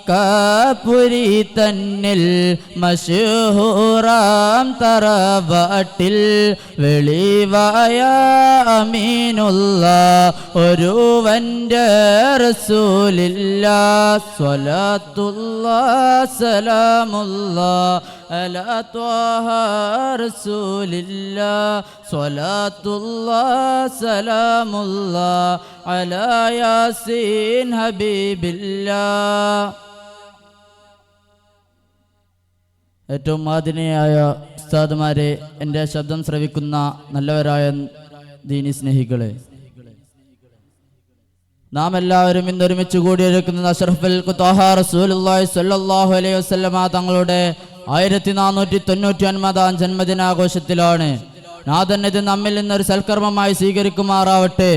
മണിമക്കാപുരി തന്നിൽ മഷൂറാം തറവാട്ടിൽ വെളിവായ അമീനുള്ള ഒരുവന്റെ റസൂലില്ല സ്വലത്തുള്ള സലാമുള്ള അലാ الله سلام الله على ياسين حبيب الله. ഏറ്റവും ആദരണീയായ ഉസ്താദ്മാരെ എന്റെ ശബ്ദം ശ്രവിക്കുന്ന നല്ലവരായ ദീനി സ്നേഹികളെ നാം എല്ലാവരും ഇന്ന് ഒരുമിച്ച് കൂടിയിരിക്കുന്നത് അഷറഫുൽ ഖുത്വാഹ റസൂലുള്ളാഹി സ്വല്ലല്ലാഹു അലൈഹി വസല്ലമ തങ്ങളുടെ ആയിരത്തി നാനൂറ്റി തൊണ്ണൂറ്റി ഒൻപതാം ജന്മദിനാഘോഷത്തിലാണ്. നാഥൻ ഇത് നമ്മിൽ നിന്നൊരു സൽക്കർമ്മമായി സ്വീകരിക്കുമാറാവട്ടെ.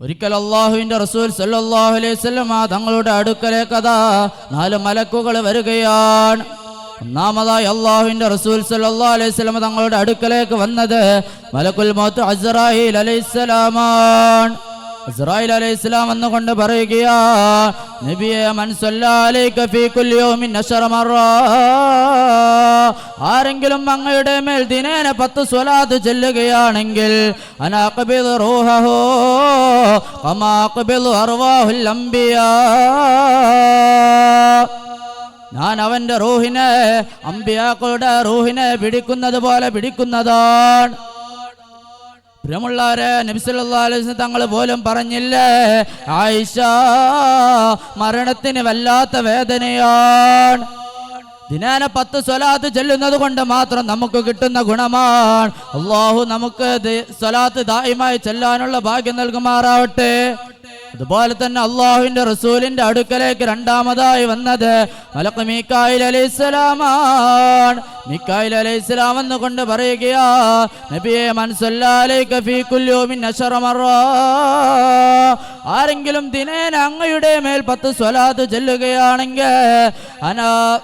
ഒരിക്കൽ അള്ളാഹുവിന്റെ റസൂൽ സല്ലല്ലാഹു അലൈഹി തങ്ങളുടെ അടുക്കലേക്കതാ നാല് മലക്കുകൾ വരികയാണ്. ഒന്നാമതായി അള്ളാഹുവിന്റെ റസൂൽ സല്ലല്ലാഹു അലൈഹി തങ്ങളുടെ അടുക്കലേക്ക് വന്നത് മലക്കുൽ മോത്ത് അസറാഹിൽ അലൈഹിസ്സലാമാണ്. ഇസ്രായേൽ അലൈഹി ഇസ്ലാം എന്നുകൊണ്ട് പറയുകയാ നബിയെ മറ. ആരെങ്കിലും അങ്ങയുടെ മേൽ ദിനേന പത്ത് സ്വലാത്ത് ചെല്ലുകയാണെങ്കിൽ ഞാൻ അവന്റെ റൂഹിനെ അമ്പിയാക്കളുടെ റൂഹിനെ പിടിക്കുന്നത് പോലെ പിടിക്കുന്നതാണ്. പ്രിയമുള്ളവരെ നബിസുല്ലാസ് തങ്ങൾ പോലും പറഞ്ഞില്ലേ? ആയിഷ മരണത്തിന് വല്ലാത്ത വേദനയാണ്. ദിനാന പത്ത് സ്വലാത്ത് ചെല്ലുന്നത് കൊണ്ട് മാത്രം നമുക്ക് കിട്ടുന്ന ഗുണമാണ്. അള്ളാഹു നമുക്ക് സ്വലാത്ത് ദായിമായി ചെല്ലാനുള്ള ഭാഗ്യം നൽകുമാറാവട്ടെ. അതുപോലെ തന്നെ അള്ളാഹുവിന്റെ റസൂലിന്റെ അടുക്കലേക്ക് രണ്ടാമതായി വന്നത് മലക്ക് മീക്കായിൽ അലൈഹിസ്സലാമാണ്. മീക്കായിൽ അലൈഹിസ്സലാം എന്ന് കൊണ്ട് പറയുകയാ നബിയെ ആരെങ്കിലും ദിനേന അങ്ങയുടെ മേൽ പത്ത് സ്വലാത്ത് ചെല്ലുകയാണെങ്കിൽ അനാ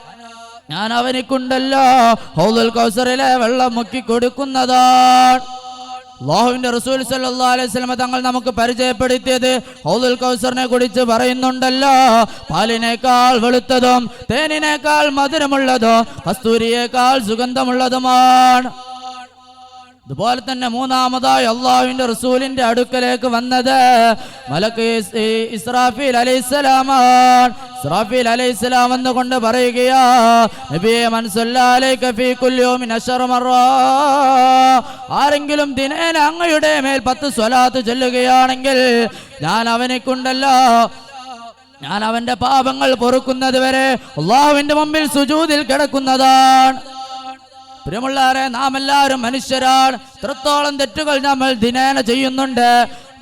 ഞാൻ അവനിക്കുണ്ടല്ലോ. ഹൗദുൽ കൗസറിലെ വെള്ളം മുക്കി കൊടുക്കുന്നതാണ്. അള്ളാഹുവിന്റെ റസൂൽ സല്ലല്ലാഹു അലൈഹി വസല്ലം തങ്ങൾ നമുക്ക് പരിചയപ്പെടുത്തിയത് ഹൗദുൽ കൗസറിനെ കുറിച്ച് പറയുന്നുണ്ടല്ലോ. പാലിനേക്കാൾ വെളുത്തതും തേനിനേക്കാൾ മധുരമുള്ളതും കസ്തൂരിയേക്കാൾ സുഗന്ധമുള്ളതുമാണ്. അതുപോലെ തന്നെ മൂന്നാമതായി അള്ളാഹുവിന്റെ റസൂലിന്റെ അടുക്കലേക്ക് വന്നത് മലക്ക് ഇസ്രാഫീൽ അലൈഹിസ്സലാമാണ്. ഇസ്രാഫീൽ അലൈഹിസ്സലാം എന്ന് കൊണ്ട് പറയുകയാ ഫീ ആരെങ്കിലും ദിനേന അങ്ങയുടെ മേൽ പത്ത് സ്വലാത്ത് ചൊല്ലുകയാണെങ്കിൽ ഞാൻ അവനെ കൊണ്ടല്ലോ ഞാൻ അവന്റെ പാപങ്ങൾ പൊറുക്കുന്നത് വരെ അള്ളാഹുവിന്റെ മുമ്പിൽ സുജൂതിൽ കിടക്കുന്നതാണ്. പ്രിയമുള്ളവരെ നാം എല്ലാവരും മനുഷ്യരാണ്. ഇത്രത്തോളം തെറ്റുകൾ നമ്മൾ ദിനേന ചെയ്യുന്നുണ്ട്.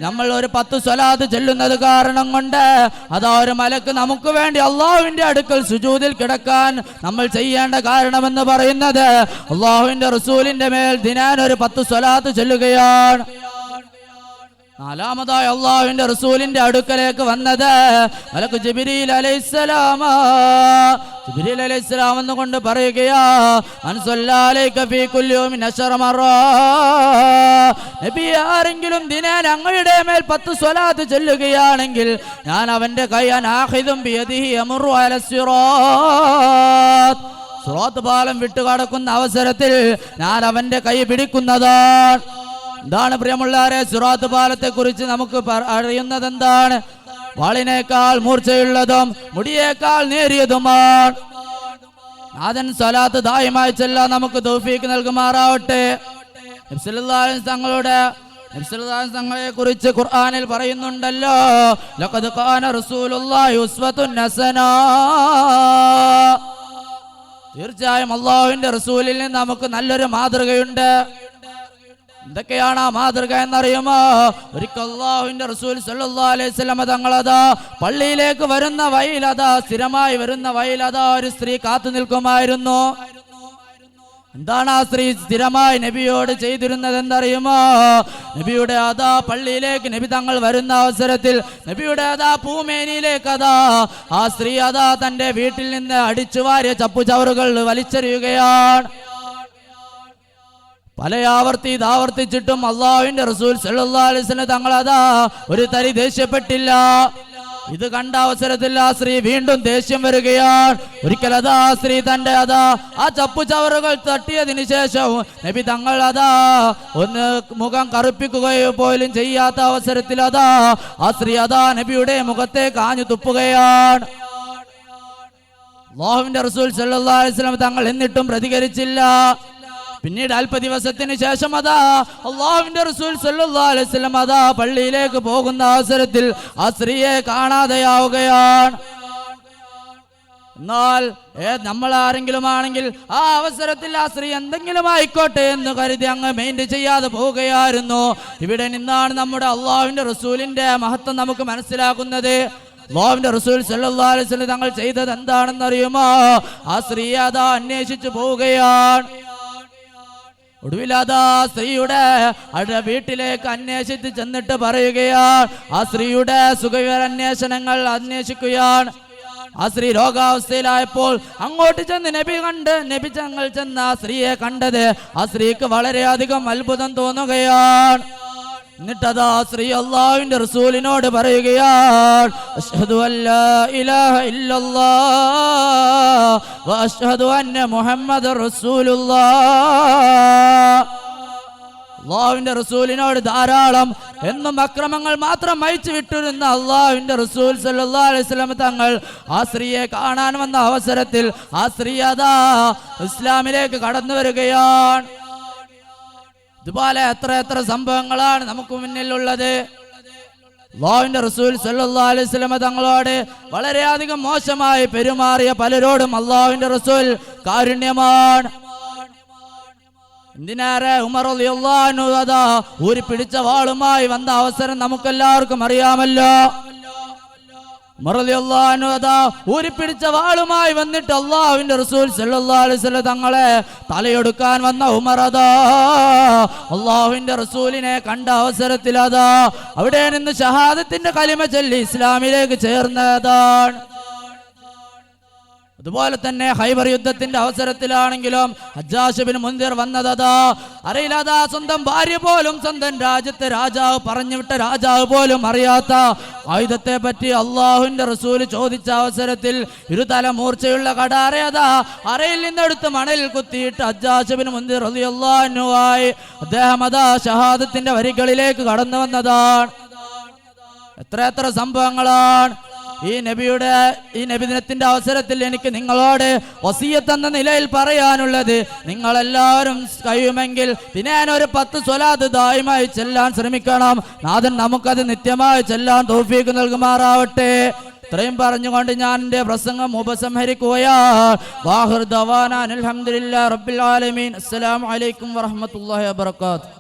നമ്മൾ ഒരു പത്ത് സ്വലാത്ത് ചെല്ലുന്നത് കാരണം കൊണ്ട് അതാ ഒരു മലക്ക് നമുക്ക് വേണ്ടി അള്ളാഹുവിന്റെ അടുക്കൽ സുജൂതിൽ കിടക്കാൻ നമ്മൾ ചെയ്യേണ്ട കാരണമെന്ന് പറയുന്നത് അള്ളാഹുവിന്റെ റസൂലിന്റെ മേൽ ദിനാൻ ഒരു പത്ത് സ്വലാത്ത് ചെല്ലുകയാണ്. നാലാമതായി അള്ളാഹുവിന്റെ റസൂലിന്റെ അടുക്കലേക്ക് വന്നത് എന്ന് കൊണ്ട് പറയുകയാ നബി ആരെങ്കിലും അങ്ങയുടെ മേൽ പത്ത് സ്വലാത്ത് ചെല്ലുകയാണെങ്കിൽ ഞാൻ അവന്റെ കൈ പാലം വിട്ടുകടക്കുന്ന അവസരത്തിൽ ഞാൻ അവന്റെ കൈ പിടിക്കുന്നതാണ്. എന്താണ് പ്രിയമുള്ളവരെ സുറാത്ത് പാലത്തെ കുറിച്ച് നമുക്ക് അറിയുന്നത് എന്താണ് വാളിനേക്കാൾ മൂർച്ചയുള്ളതും മുടിയേക്കാൾ നേരിയതുമാണ്. നാഥൻ സ്വലാത്ത് ദായമായി ചെല്ലാൻ നമുക്ക് തൗഫീക്ക് നൽകുമാറാവട്ടെ. തങ്ങളുടെ തങ്ങളെ കുറിച്ച് പറയുന്നുണ്ടല്ലോ ലഖദ് ഖാന റസൂലുള്ളാഹി ഉസ്വത്തുൻ തീർച്ചയായും അള്ളാഹുവിന്റെ റസൂലിൽ നിന്ന് നമുക്ക് നല്ലൊരു മാതൃകയുണ്ട്. എന്തൊക്കെയാണ് ആ മാതൃക എന്നറിയുമോ? ഒരിക്കൽ അള്ളാഹുവിന്റെ റസൂൽ സല്ലല്ലാഹു അലൈഹി തങ്ങളതാ പള്ളിയിലേക്ക് വരുന്ന വഴിയിലതാ സ്ഥിരമായി വരുന്ന വഴിയിലതാ ഒരു സ്ത്രീ കാത്തു നിൽക്കുമായിരുന്നു. എന്താണ് ആ സ്ത്രീ സ്ഥിരമായി നബിയോട് ചെയ്തിരുന്നത് എന്തറിയുമോ നബിയുടെ അതാ പള്ളിയിലേക്ക് നബി തങ്ങൾ വരുന്ന അവസരത്തിൽ നബിയുടെ അതാ പൂമേനിയിലേക്ക് അതാ ആ സ്ത്രീ അതാ തന്റെ വീട്ടിൽ നിന്ന് അടിച്ചു വാരിയ ചപ്പുചവറുകൾ വലിച്ചെറിയുകയാണ്. പല ആവർത്തി ഇതാവർത്തിച്ചിട്ടും അള്ളാഹുവിന്റെ റസൂൽ വസല്ലം തങ്ങളതാ ഒരു തരി ദേഷ്യപ്പെട്ടില്ല. ഇത് കണ്ട അവസരത്തിൽ ആ സ്ത്രീ വീണ്ടും ദേഷ്യം വരികയാണ്. ഒരിക്കൽ അതാ ആ സ്ത്രീ തന്റെ അതാ ആ ചപ്പു ചവറുകൾ തട്ടിയതിനു ശേഷം നബി തങ്ങൾ അതാ ഒന്ന് മുഖം കറുപ്പിക്കുകയോ പോലും ചെയ്യാത്ത അവസരത്തിൽ അതാ ആ സ്ത്രീ അതാ നബിയുടെ മുഖത്തെ കാഞ്ഞു തുപ്പുകയാണ്. അള്ളാഹുവിന്റെ റസൂൽ സല്ലല്ലാഹു അലൈഹി തങ്ങൾ എന്നിട്ടും പ്രതികരിച്ചില്ല. പിന്നീട് അല്പ ദിവസത്തിന് ശേഷം അതാ അള്ളാഹുവിന്റെ റസൂൽ വസല്ലം അതാ പള്ളിയിലേക്ക് പോകുന്ന അവസരത്തിൽ ആ സ്ത്രീയെ കാണാതെയാവുകയാണ്. എന്നാൽ നമ്മൾ ആരെങ്കിലും ആണെങ്കിൽ ആ അവസരത്തിൽ ആ സ്ത്രീ എന്തെങ്കിലും ആയിക്കോട്ടെ എന്ന് കരുതി അങ്ങ് മെയിന്റ് ചെയ്യാതെ പോവുകയായിരുന്നു. ഇവിടെ നിന്നാണ് നമ്മുടെ അള്ളാഹുവിന്റെ റസൂലിന്റെ മഹത്വം നമുക്ക് മനസ്സിലാക്കുന്നത് അള്ളാഹുവിന്റെ റസൂൽ സല്ലല്ലാഹു അലൈഹി വസല്ലം തങ്ങൾ ചെയ്തത് എന്താണെന്നറിയുമോ? ആ സ്ത്രീ അതാ അന്വേഷിച്ചു പോവുകയാണ്. ഒടുവിൽ അതാ സ്ത്രീയുടെ അവരുടെ വീട്ടിലേക്ക് അന്വേഷിച്ച് ചെന്നിട്ട് പറയുകയാണ് ആ സ്ത്രീയുടെ സുഖവിവര അന്വേഷണങ്ങൾ അന്വേഷിക്കുകയാണ്. ആ സ്ത്രീ രോഗാവസ്ഥയിലായപ്പോൾ അങ്ങോട്ട് ചെന്ന് നബി കണ്ട് നബി തങ്ങൾ ചെന്ന് ആ സ്ത്രീയെ കണ്ടത് ആ സ്ത്രീക്ക് വളരെയധികം അത്ഭുതം തോന്നുകയാണ്. എന്നിട്ടതാ ശ്രീ അള്ളാഹുവിന്റെ റസൂലിനോട് പറയുകയാണ് അഷ്ഹദു അന്ന അള്ളാഹുവിന്റെ റസൂലിനോട് ധാരാളം എന്നും അക്രമങ്ങൾ മാത്രം അയച്ചു വിട്ടിരുന്ന അള്ളാഹുവിന്റെ റസൂൽ സല്ലല്ലാഹു അലൈഹി വസല്ലം തങ്ങൾ ആ സ്ത്രീയെ കാണാൻ വന്ന അവസരത്തിൽ ആ സ്ത്രീ അതാ ഇസ്ലാമിലേക്ക് കടന്നു വരികയാണ്. ഇതുപോലെ എത്ര എത്ര സംഭവങ്ങളാണ് നമുക്ക് മുന്നിലുള്ളത്. അള്ളാഹുവിന്റെ റസൂൽ സല്ലല്ലാഹു അലൈഹി വസല്ലം തങ്ങളോട് വളരെയധികം മോശമായി പെരുമാറിയ പലരോടും അള്ളാഹുവിന്റെ റസൂൽ കാരുണ്യമാണ്. എന്തിനേറെ ഉമർ ഊരി പിടിച്ച വാളുമായി വന്ന അവസരം നമുക്കെല്ലാവർക്കും അറിയാമല്ലോ. ഊരി പിടിച്ച വാളുമായി വന്നിട്ട് അള്ളാഹുവിന്റെ റസൂൽ വസല്ലം തങ്ങളെ തലയൊടുക്കാൻ വന്ന ഉമർ അതാ. അള്ളാഹുവിന്റെ റസൂലിനെ കണ്ട അവസരത്തിൽ അവിടെ നിന്ന് ഷഹാദത്തിന്റെ കലിമ ചൊല്ലി ഇസ്ലാമിലേക്ക് ചേർന്നതാണ്. അതുപോലെ തന്നെ ഹൈബർ യുദ്ധത്തിന്റെ അവസരത്തിലാണെങ്കിലും ഹജ്ജാഷിബിൻ മുന്തിർ വന്നതതാ അറിയില്ലാതാ സ്വന്തം ഭാര്യ പോലും സ്വന്തം രാജ്യത്തെ രാജാവ് പറഞ്ഞുവിട്ട രാജാവ് പോലും അറിയാത്ത ആയുധത്തെ പറ്റി അള്ളാഹുവിന്റെ റസൂൽ ചോദിച്ച അവസരത്തിൽ ഇരുതല മൂർച്ചയുള്ള കടാറയതാ അറയിൽ നിന്നെടുത്ത് മണലിൽ കുത്തിയിട്ട് ഹജ്ജാഷിബിൻ മുന്തിർ അള്ളാഹുവായി അദ്ദേഹം അതാ ഷഹാദത്തിന്റെ വരികളിലേക്ക് കടന്നു വന്നതാണ്. എത്ര എത്ര സംഭവങ്ങളാണ്. ഈ നബിയുടെ ഈ നബിദിനത്തിന്റെ അവസരത്തിൽ എനിക്ക് നിങ്ങളോട് വസീയത്ത് എന്ന നിലയിൽ പറയാനുള്ളത് നിങ്ങളെല്ലാവരും കഴിയുമെങ്കിൽ ദിനേന ഒരു പത്ത് സ്വലാത്ത് ദായമായി ചെല്ലാൻ ശ്രമിക്കണം. നാഥൻ നമുക്കത് നിത്യമായി ചെല്ലാൻ തോഫീക്ക് നൽകുമാറാവട്ടെ. ഇത്രയും പറഞ്ഞുകൊണ്ട് ഞാൻ എന്റെ പ്രസംഗം ആലമീൻ. അസ്സലാമു അലൈക്കും വറഹ്മത്തുള്ളാഹി വബറകാതുഹു.